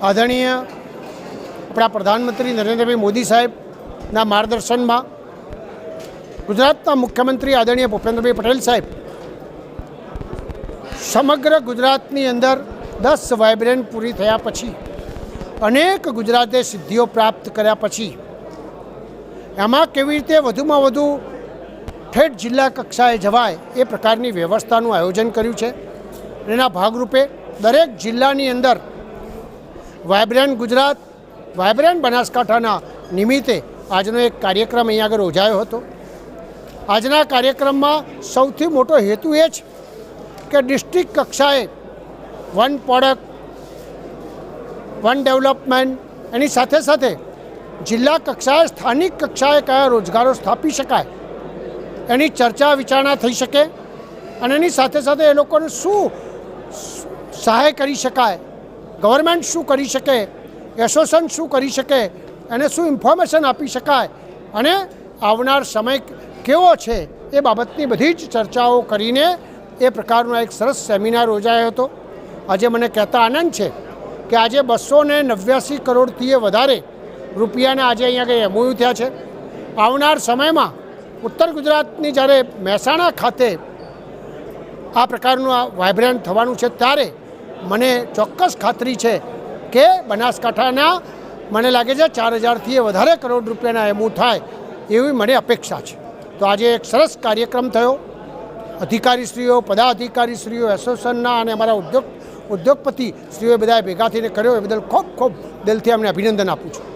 આદરણીય આપણા પ્રધાનમંત્રી નરેન્દ્રભાઈ મોદી સાહેબના માર્ગદર્શનમાં ગુજરાતના મુખ્યમંત્રી આદરણીય ભૂપેન્દ્રભાઈ પટેલ સાહેબ સમગ્ર ગુજરાતની અંદર દસ વાઇબ્રન્ટ પૂરી થયા પછી, અનેક ગુજરાતે સિદ્ધિઓ પ્રાપ્ત કર્યા પછી, એમાં કેવી રીતે વધુમાં વધુ ઠેઠ જિલ્લા કક્ષાએ જવાય એ પ્રકારની વ્યવસ્થાનું આયોજન કર્યું છે. એના ભાગરૂપે દરેક જિલ્લાની અંદર વાયબ્રન્ટ ગુજરાત, વાયબ્રન્ટ બનાસકાંઠાના નિમિત્તે આજનો એક કાર્યક્રમ અહીંયા આગળ યોજાયો હતો. આજના કાર્યક્રમમાં સૌથી મોટો હેતુ એ છે કે ડિસ્ટ્રિક્ટ કક્ષાએ વન પ્રોડક્ટ, વન ડેવલપમેન્ટ, એની સાથે સાથે જિલ્લા કક્ષાએ, સ્થાનિક કક્ષાએ કયા રોજગારો સ્થાપી શકાય એની ચર્ચા વિચારણા થઈ શકે અને એની સાથે સાથે એ લોકોને શું સહાય કરી શકાય ગવર્મેન્ટ શું કરી શકે, એસોસિએશન શું કરી શકે, એને શું ઇન્ફોર્મેશન આપી શકાય અને આવનાર સમય કેવો છે એ બાબતની બધી જ ચર્ચાઓ કરીને એ પ્રકારનો એક સરસ સેમિનાર યોજાયો હતો. આજે મને કહેતા આનંદ છે કે આજે બસો ને નવ્યાસી કરોડથી વધારે રૂપિયાને આજે અહીંયા કંઈ એમઓયુ થયા છે. આવનાર સમયમાં ઉત્તર ગુજરાતની જ્યારે મહેસાણા ખાતે આ પ્રકારનું આ વાઇબ્રન્ટ થવાનું છે, ત્યારે મને ચોક્કસ ખાતરી છે કે બનાસકાંઠાના મને લાગે છે ચાર હજારથી વધારે કરોડ રૂપિયાના એમું થાય એવી મને અપેક્ષા છે. તો આજે એક સરસ કાર્યક્રમ થયો. અધિકારીશ્રીઓ, પદાધિકારીશ્રીઓ, એસોસિએશનના અને અમારા ઉદ્યોગ, ઉદ્યોગપતિ શ્રીઓએ બધાએ ભેગા થઈને કર્યો. એ બદલ ખૂબ ખૂબ દિલથી અમને અભિનંદન આપું છું.